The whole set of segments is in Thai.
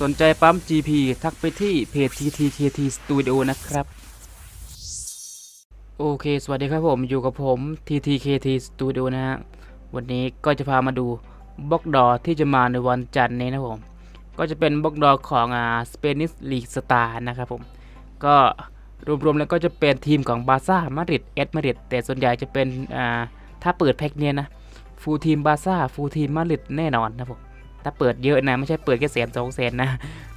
สนใจปั๊ม GP ทักไปที่เพจ TTKT Studio นะครับ โอเค สวัสดีครับผมอยู่กับผม TTKT Studio นะฮะ วันนี้ก็จะพามาดูบล็อกดอที่จะมาในวันจันทร์นี้นะผม ก็จะเป็นบล็อกดอของอ่า Spanish League Star นะครับผม ก็รวมๆแล้วก็จะเป็นทีมของบาซ่ามาดริดเอสมาดริดแต่ส่วนใหญ่จะเป็นอ่าถ้าเปิดแพ็กเนี้ยนะฟูลทีมบาซ่าฟูลทีมมาดริดแน่นอนนะผม ถ้าเปิดเยอะนะ ไม่ใช่เปิดแค่แสนสองแสนนะ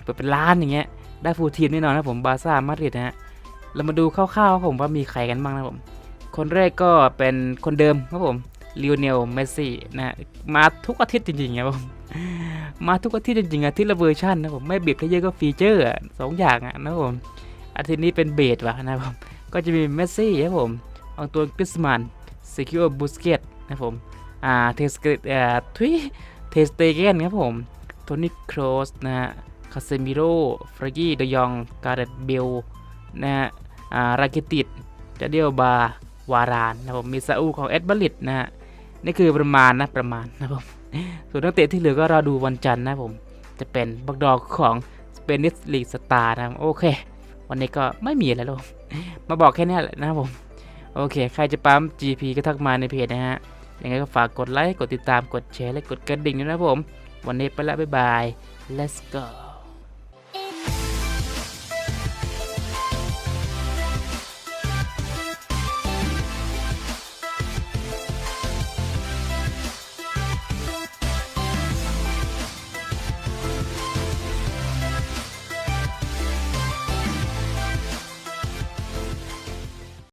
เปิดเป็นล้านอย่างเงี้ย ได้ฟูลทีมแน่นอนนะผมบาซ่ามาดริดนะฮะ เรามาดูคร่าวๆผมว่ามีใครกันบ้างนะผม คนแรกก็เป็นคนเดิมครับผมลิโอเนลเมสซี่นะมาทุกอาทิตย์จริงๆครับผมมาทุกอาทิตย์จริงๆอาทิตย์ละเวอร์ชันนะผมไม่เบียดก็เยอะก็ฟีเจอร์สองอย่างอะนะผมอาทิตย์นี้เป็นเบสวะนะครับผมก็จะมีเมสซี่ครับผมอองตัวกริสมันเซคิโอบูสเกตนะผมอ่าเทสเกตอ่าทุย เทสเตเกนครับผมโทนี่โครสนะฮะคาเซมิโร่ฟรกี้เดยองการ์เรตเบลนะฮะอ่ารากิติดจาเดียลบาวารานนะครับผมมีซาอูของเอ็ดบัลลิตนะฮะนี่คือประมาณนะประมาณนะครับผมส่วนนักเตะที่เหลือก็รอดูวันจันทร์นะผม จะเป็นบักดอกของสเปนิสลีกสตาร์นะครับโอเค วันนี้ก็ไม่มีอะไรแล้วมาบอกแค่นี้แหละนะครับผม โอเค ใครจะปั๊ม GP ก็ทักมาในเพจนะฮะ ยังไงก็ฝากกดไลค์ กดติดตาม กดแชร์ และกดกระดิ่งด้วยนะครับผม วันนี้ไปแล้วบ๊ายบาย let's go